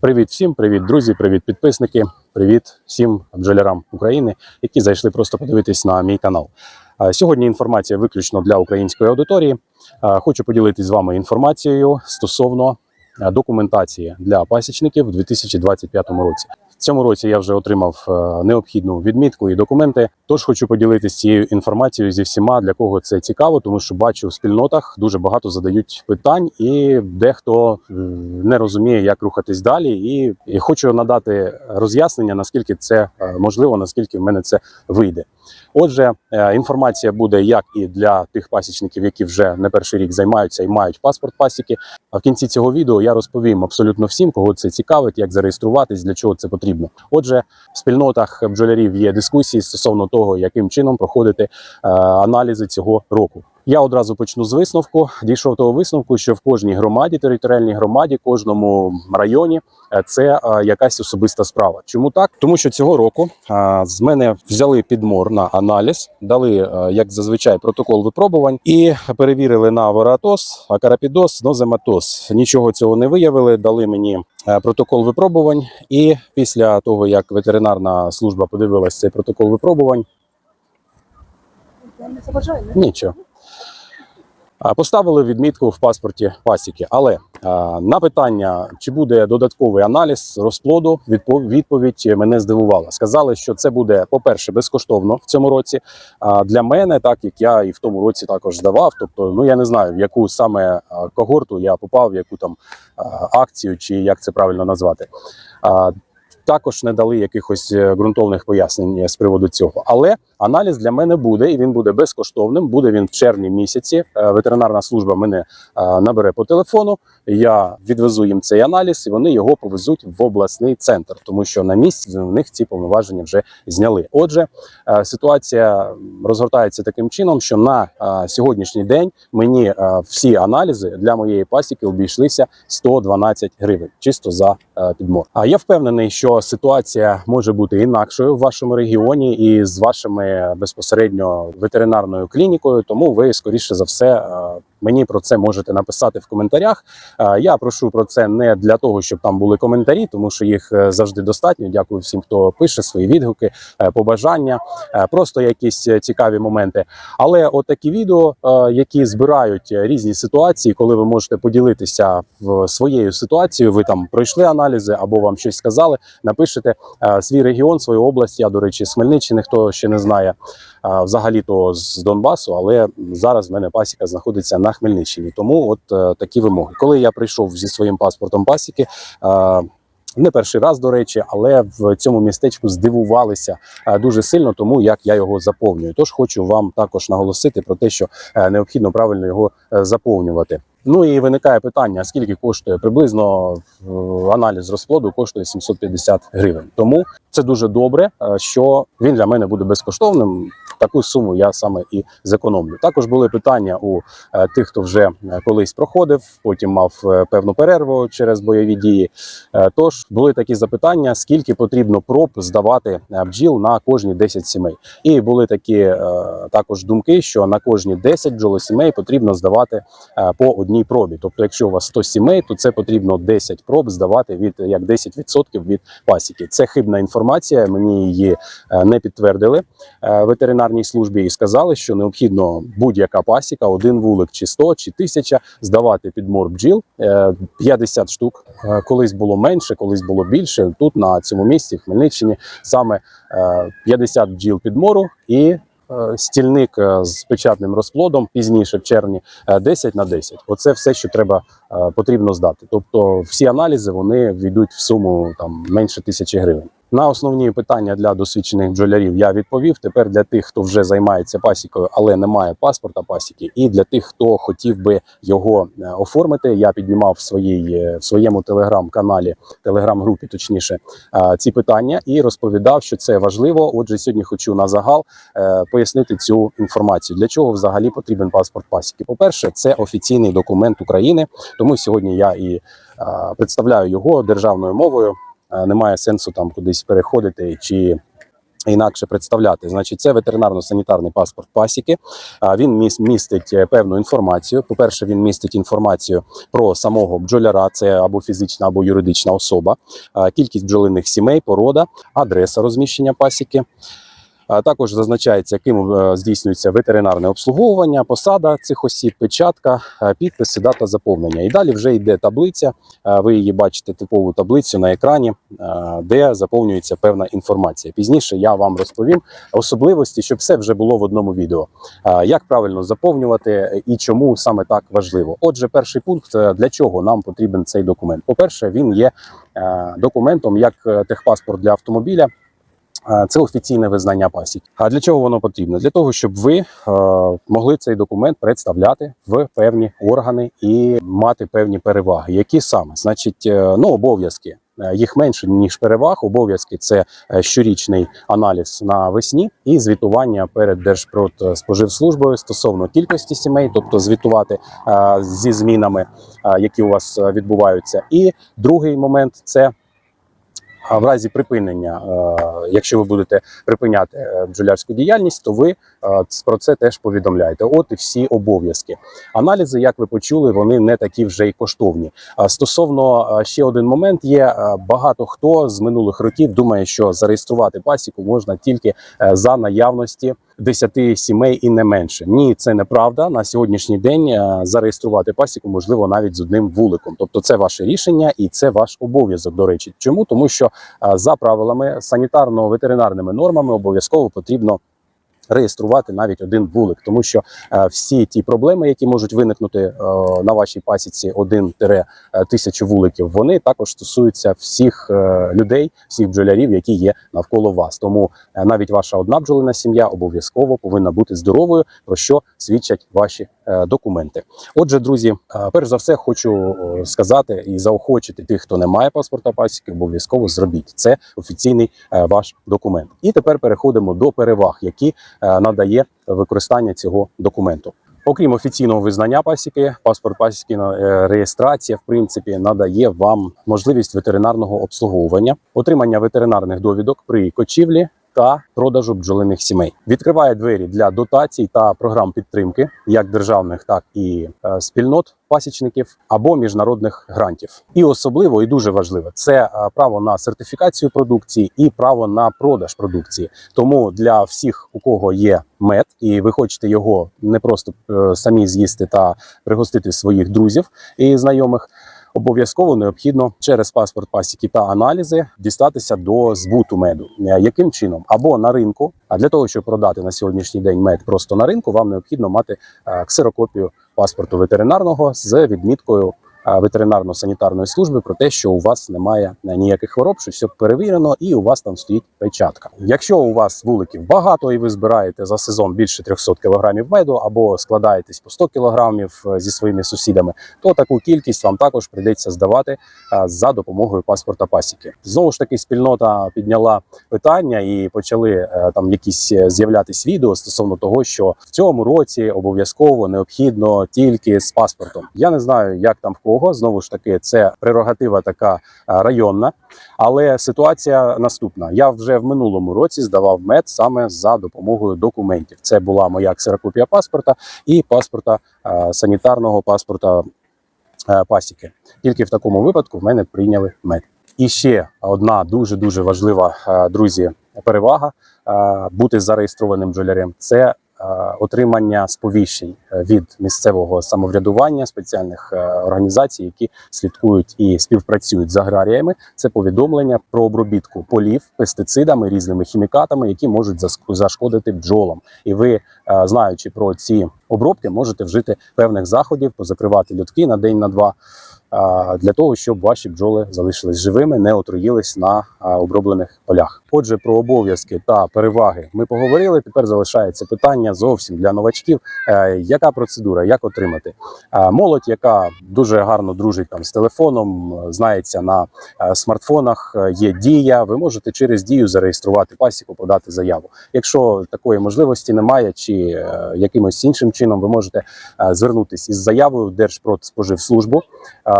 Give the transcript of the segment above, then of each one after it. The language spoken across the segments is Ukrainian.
Привіт всім, привіт, друзі, привіт, підписники, привіт всім бджолярам України, які зайшли просто подивитись на мій канал. Сьогодні інформація виключно для української аудиторії. Хочу поділитись з вами інформацією стосовно документації для пасічників у 2025 році. Цьому році я вже отримав е, необхідну відмітку і документи. Тож хочу поділитися цією інформацією зі всіма, для кого це цікаво, тому що бачу в спільнотах дуже багато задають питань, і дехто е, не розуміє, як рухатись далі. І, і хочу надати роз'яснення, наскільки це е, можливо, наскільки в мене це вийде. Отже, інформація буде як і для тих пасічників, які вже не перший рік займаються і мають паспорт пасіки. А в кінці цього відео я розповім абсолютно всім, кого це цікавить, як зареєструватись, для чого це потрібно. Отже, в спільнотах бджолярів є дискусії стосовно того, яким чином проходити е, аналізи цього року. Я одразу почну з висновку. Дійшов того висновку, що в кожній громаді, територіальній громаді, кожному районі е, це е, якась особиста справа. Чому так? Тому що цього року е, з мене взяли підмор на аналіз, дали як зазвичай протокол випробувань і перевірили на варатоз, акарапідоз, нозематоз. Нічого цього не виявили. Дали мені протокол випробувань. І після того як ветеринарна служба подивилась цей протокол випробувань, Я не заважаю, не? Нічого. Поставили відмітку в паспорті пасіки. Але на питання, чи буде додатковий аналіз розплоду, відпо- відповідь мене здивувала. Сказали, що це буде, по-перше, безкоштовно в цьому році. А для мене, так як я і в тому році також здавав. Тобто, ну я не знаю, в яку саме когорту я попав, в яку там акцію, чи як це правильно назвати. Також не дали якихось е, ґрунтовних пояснень з приводу цього. Але аналіз для мене буде, і він буде безкоштовним. Буде він в червні місяці. Е, Ветеринарна служба мене е, набере по телефону. Я відвезу їм цей аналіз, і вони його повезуть в обласний центр, тому що на місці в них ці повноваження вже зняли. Отже, е, ситуація розгортається таким чином, що на е, сьогоднішній день мені е, всі аналізи для моєї пасіки обійшлися 112 гривень, чисто за е, підмор. А я впевнений, що ситуація може бути інакшою в вашому регіоні і з вашими безпосередньо ветеринарною клінікою. Тому ви скоріше за все е, мені про це можете написати в коментарях. Е, Я прошу про це не для того, щоб там були коментарі, тому що їх е, завжди достатньо. Дякую всім, хто пише свої відгуки, е, побажання, просто якісь цікаві моменти. Але от відео, які збирають різні ситуації, коли ви можете поділитися своєю ситуацією, ви там пройшли аналізи або вам щось сказали, напишете свій регіон, свою область. Я, до речі, з Хмельниччини, хто ще не знає, взагалі-то з Донбасу, але зараз в мене пасіка знаходиться на Хмельниччині. Тому от е, такі вимоги. Коли я прийшов зі своїм паспортом пасіки. не перший раз, до речі, але в цьому містечку здивувалися е, дуже сильно, тому як я його заповнюю. Тож хочу вам також наголосити про те, що е, необхідно правильно його заповнювати. Ну і виникає питання: скільки коштує приблизно аналіз розплоду коштує 750 гривень. Тому це дуже добре, що він для мене буде безкоштовним. Таку суму я саме і зекономлю. Також були питання у е, тих, хто вже е, колись проходив, потім мав е, певну перерву через бойові дії. Тож були такі запитання: скільки потрібно проб здавати бджіл на кожні 10 сімей. І були такі також думки, що на кожні 10 бджолосімей потрібно здавати по одній пробі. Тобто, якщо у вас 100 сімей, то це потрібно 10 проб здавати від як 10% від пасіки. Це хибна інформація. Мені її не підтвердили е, ветеринарній службі і сказали, що необхідно будь-яка пасіка, один вулик, чи 100, чи 1000, здавати підмор бджіл е, 50 штук. Е, Колись було менше, колись було більше. Тут на цьому місці, в Хмельниччині, саме е, 50 бджіл підмору і е, стільник е, з печатним розплодом пізніше в червні е, 10 на 10. Оце все, що треба е, потрібно здати. Тобто всі аналізи вони війдуть в суму там менше тисячі гривень. На основні питання для досвідчених бджолярів я відповів. Тепер для тих, хто вже займається пасікою, але не має паспорта пасіки, і для тих, хто хотів би його е, оформити, я піднімав в своїй е, в своєму телеграм-каналі, телеграм-групі, точніше, е, ці питання і розповідав, що це важливо. Отже, сьогодні хочу на загал пояснити цю інформацію. Для чого взагалі потрібен паспорт пасіки? По перше, це офіційний документ України, тому сьогодні я і представляю його державною мовою. Е, Немає сенсу там кудись переходити чи інакше представляти. Значить, це ветеринарно-санітарний паспорт пасіки. А Він міс- містить е, певну інформацію. По-перше, він містить інформацію про самого бджоляра, це або фізична, або юридична особа, кількість бджолиних сімей, порода, адреса розміщення пасіки. Також зазначається, яким е, здійснюється ветеринарне обслуговування, посада цих осіб, печатка, е, підписи, дата заповнення. І далі вже йде таблиця. е, Ви її бачите типову таблицю на екрані, де заповнюється певна інформація. Пізніше я вам розповім особливості, щоб все вже було в одному відео. Як правильно заповнювати і чому саме так важливо? Отже, перший пункт для чого нам потрібен цей документ. По-перше, він є документом як техпаспорт для автомобіля. Е, Це офіційне визнання пасіки. А для чого воно потрібно? Для того, щоб ви е, могли цей документ представляти в певні органи і мати певні переваги. Які саме? Значить, е, ну обов'язки. Їх менше ніж переваг. Обов'язки це щорічний аналіз навесні і звітування перед Держпродспоживслужбою стосовно кількості сімей, тобто звітувати зі змінами, які у вас відбуваються. І другий момент це в разі припинення, е, якщо ви будете припиняти е, бджолярську діяльність, то ви е, про це теж повідомляєте. От і всі обов'язки. Аналізи, як ви почули, вони не такі вже й коштовні. Стосовно ще один момент, є багато хто з минулих років думає, що зареєструвати пасіку можна тільки за наявності 10 сімей і не менше. Ні, це неправда. На сьогоднішній день е, зареєструвати пасіку можливо навіть з одним вуликом. Тобто, це ваше рішення і це ваш обов'язок. До речі, чому тому, що е, за правилами санітарно-ветеринарними нормами обов'язково потрібно. Реєструвати навіть один вулик, тому що е, всі ті проблеми, які можуть виникнути е, на вашій пасіці 1-1000 вуликів, вони також стосуються всіх е, людей, всіх бджолярів, які є навколо вас. Тому навіть ваша одна бджолина сім'я обов'язково повинна бути здоровою, про що свідчать ваші документи. Отже, друзі, перш за все, хочу сказати і заохочити тих, хто не має паспорта пасіки, обов'язково зробіть це офіційний ваш документ. І тепер переходимо до переваг, які надає використання цього документу. Окрім офіційного визнання пасіки, паспорт пасіки е, реєстрація в принципі надає вам можливість ветеринарного обслуговування, отримання ветеринарних довідок при кочівлі та продажу бджолиних сімей. Відкриває двері для дотацій та програм підтримки, як державних, так і е, спільнот пасічників або міжнародних грантів. І особливо і дуже важливо це е, право на сертифікацію продукції і право на продаж продукції. Тому для всіх, у кого є мед, і ви хочете його не просто е, самі з'їсти та пригостити своїх друзів і знайомих. Обов'язково необхідно через паспорт пасіки та аналізи дістатися до збуту меду. Е, Яким чином? Або на ринку. А для того, щоб продати на сьогоднішній день мед просто на ринку, вам необхідно мати е, ксерокопію паспорту ветеринарного з відміткою ветеринарно-санітарної служби про те, що у вас немає е, ніяких хвороб, що все перевірено, і у вас там стоїть печатка. Якщо у вас вуликів багато і ви збираєте за сезон більше 300 кг меду або складаєтесь по 100 кг зі своїми сусідами, то таку кількість вам також прийдеться здавати за допомогою паспорта пасіки. Знову ж таки, спільнота підняла питання і почали е, там якісь е, з'являтись відео стосовно того, що в цьому році обов'язково необхідно тільки з паспортом. Я не знаю, як там в кого. Знову ж таки, це прерогатива така е, районна. Але ситуація наступна: я вже в минулому році здавав мед саме за допомогою документів. Це була моя ксерокопія паспорта і паспорта е, санітарного паспорта е, пасіки. Тільки в такому випадку в мене прийняли мед. І ще одна дуже дуже важлива, друзі, перевага бути зареєстрованим бджолярем це отримання сповіщень е, від місцевого самоврядування спеціальних е, організацій, які слідкують і співпрацюють з аграріями. Це повідомлення про обробітку полів пестицидами, різними хімікатами, які можуть зашкодити бджолам. І ви, е, знаючи про ці обробки, можете вжити певних заходів, позакривати льотки на день на два. Для того щоб ваші бджоли залишились живими, не отруїлись на оброблених полях. Отже, про обов'язки та переваги ми поговорили. Тепер залишається питання зовсім для новачків: Е, яка процедура, як отримати Е, молодь, яка дуже гарно дружить там з телефоном, е, знається на смартфонах. Є дія. Ви можете через дію зареєструвати пасіку, подати заяву. Якщо такої можливості немає, чи якимось іншим чином ви можете звернутися із заявою в Держпродспоживслужбу.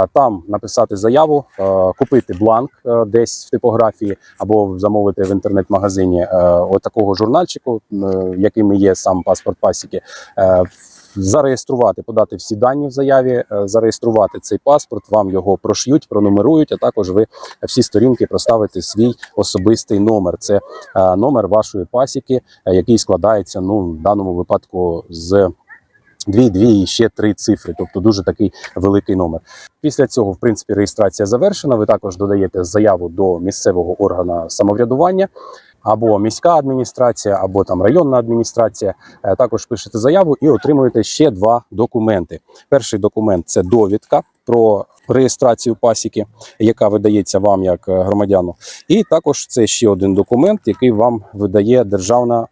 Там написати заяву, е, купити бланк е, десь в типографії або замовити в інтернет-магазині е, отакого журнальчику, яким і є сам паспорт пасіки. Зареєструвати, подати всі дані в заяві, зареєструвати цей паспорт, вам його прош'ють, пронумерують, а також ви всі сторінки проставите свій особистий номер. Це номер вашої пасіки, який складається ну в даному випадку з дві, дві і ще три цифри, тобто дуже такий великий номер. Після цього, в принципі, реєстрація завершена. Ви також додаєте заяву до місцевого органу самоврядування. Або міська адміністрація, або там районна адміністрація. Е, Також пишете заяву і отримуєте ще два документи. Перший документ це довідка про реєстрацію пасіки, яка видається вам як е, громадяну. І також це ще один документ, який вам видає Державна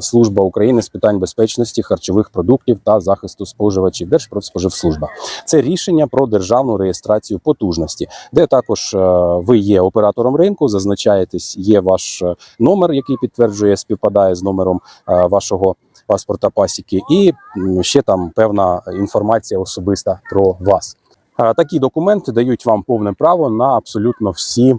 служба України з питань безпечності харчових продуктів та захисту споживачів Держпродспоживслужба. Це рішення про державну реєстрацію потужності, де також е, ви є оператором ринку, зазначаєтесь, є ваш е, номер, який підтверджує, співпадає з номером е, вашого паспорта пасіки, і ще там певна інформація особиста про вас. Е, Такі документи дають вам повне право на абсолютно всі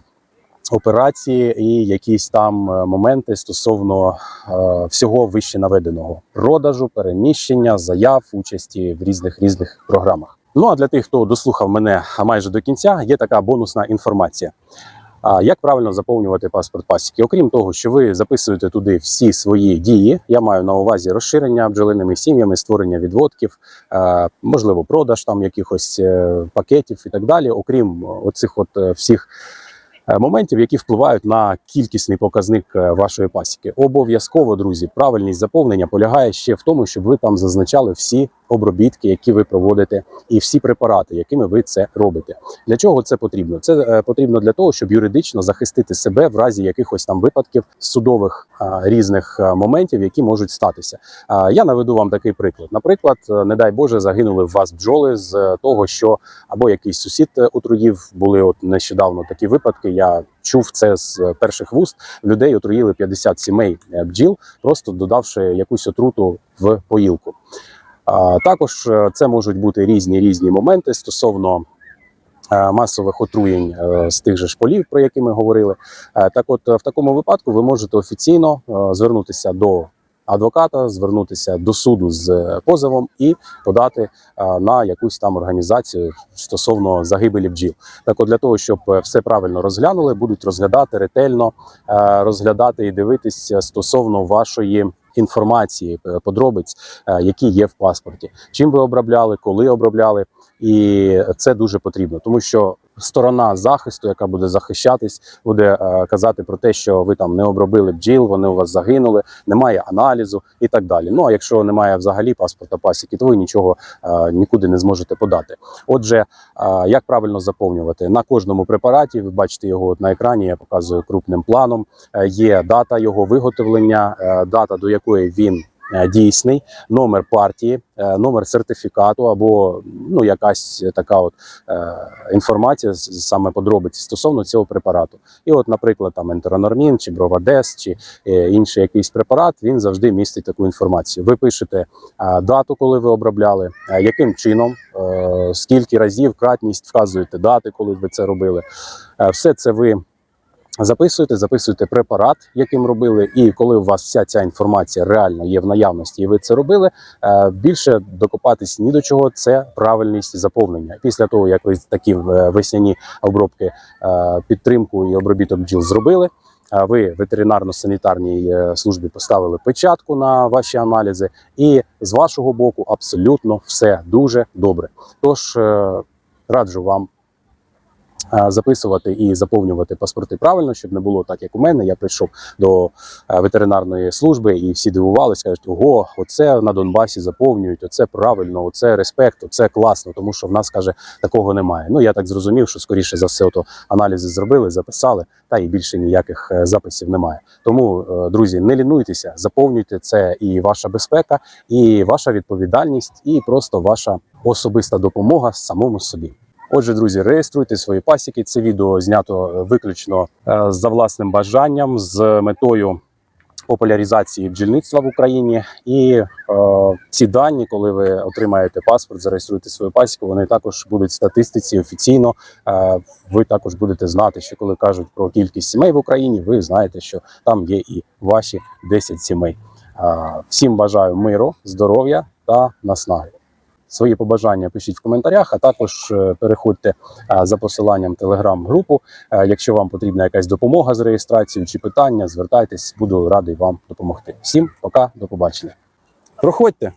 операції і якісь там е, моменти стосовно е, всього вище наведеного продажу, переміщення, заяв, участі в різних різних програмах. Ну а для тих, хто дослухав мене майже до кінця, є така бонусна інформація. Як правильно заповнювати паспорт пасіки? Окрім того, що ви записуєте туди всі свої дії, я маю на увазі розширення бджолиними сім'ями, створення відводків, е, можливо, продаж там якихось е, пакетів і так далі. Окрім оцих от всіх моментів, які впливають на кількісний показник е, вашої пасіки. Обов'язково, друзі, правильність заповнення полягає ще в тому, щоб ви там зазначали всі обробітки, які ви проводите, і всі препарати, якими ви це робите. Для чого це потрібно? Це е, потрібно для того, щоб юридично захистити себе в разі якихось там випадків судових різних а, моментів, які можуть статися. Я наведу вам такий приклад. Наприклад, е, не дай Боже, загинули в вас бджоли з е, того, що або якийсь сусід е, отруїв. Були от нещодавно такі випадки. Я чув це з е, перших вуст. Людей отруїли 50 сімей е, бджіл, просто додавши якусь отруту в поїлку. Також е, це можуть бути різні різні моменти стосовно е, масових отруєнь е, з тих же ж полів, про які ми говорили. Так, от в такому випадку ви можете офіційно звернутися до адвоката, звернутися до суду з е, позовом і подати е, на якусь там організацію стосовно загибелі бджіл. Так, от для того, щоб е, все правильно розглянули, будуть розглядати ретельно, розглядати і дивитися стосовно вашої. Інформації подробиць, які є в паспорті, чим ви обробляли, коли обробляли, і це дуже потрібно, тому що сторона захисту, яка буде захищатись, буде е, казати про те, що ви там не обробили бджіл, вони у вас загинули, немає аналізу і так далі. Ну а якщо немає взагалі паспорта пасіки, то ви нічого е, нікуди не зможете подати. Отже, е, як правильно заповнювати на кожному препараті? Ви бачите його от на екрані. Я показую крупним планом. Е, Є дата його виготовлення, е, дата до якої він. Е, Дійсний номер партії, е, номер сертифікату або ну якась така от е, інформація саме подробиці стосовно цього препарату. І, от, наприклад, там ентеронормін чи бровадес, чи інший якийсь препарат, він завжди містить таку інформацію. Ви пишете дату, коли ви обробляли, яким чином, скільки разів, кратність, вказуєте дати, коли ви це робили. Е, все це ви. Записуєте, записуєте препарат, яким робили, і коли у вас вся ця інформація реально є в наявності, і ви це робили. е, Більше докопатись ні до чого. Це правильність заповнення. Після того, як ви такі е, весняні обробки, е, підтримку і обробіток бджіл зробили. Ви ветеринарно-санітарній службі поставили печатку на ваші аналізи, і з вашого боку абсолютно все дуже добре. Тож раджу вам записувати і заповнювати паспорти правильно, щоб не було так, як у мене. Я прийшов до е, ветеринарної служби, і всі дивувалися, кажуть, ого, оце на Донбасі заповнюють, оце правильно, оце респект, оце класно, тому що в нас каже такого немає. Ну я так зрозумів, що скоріше за все, ото аналізи зробили, записали, та і більше ніяких е, записів немає. Тому, е, друзі, не лінуйтеся, заповнюйте це і ваша безпека, і ваша відповідальність, і просто ваша особиста допомога самому собі. Отже, друзі, реєструйте свої пасіки. Це відео знято е, виключно е, за власним бажанням з метою популяризації бджільництва в Україні. І е, ці дані, коли ви отримаєте паспорт, зареєструєте свою пасіку, вони також будуть в статистиці офіційно. Е, ви також будете знати, що коли кажуть про кількість сімей в Україні, ви знаєте, що там є і ваші 10 сімей. Е, всім бажаю миру, здоров'я та наснаги. Свої побажання пишіть в коментарях, а також е, переходьте е, за посиланням телеграм-групу. Е, Якщо вам потрібна якась допомога з реєстрацією чи питання, звертайтесь, буду радий вам допомогти. Всім пока, до побачення. Проходьте.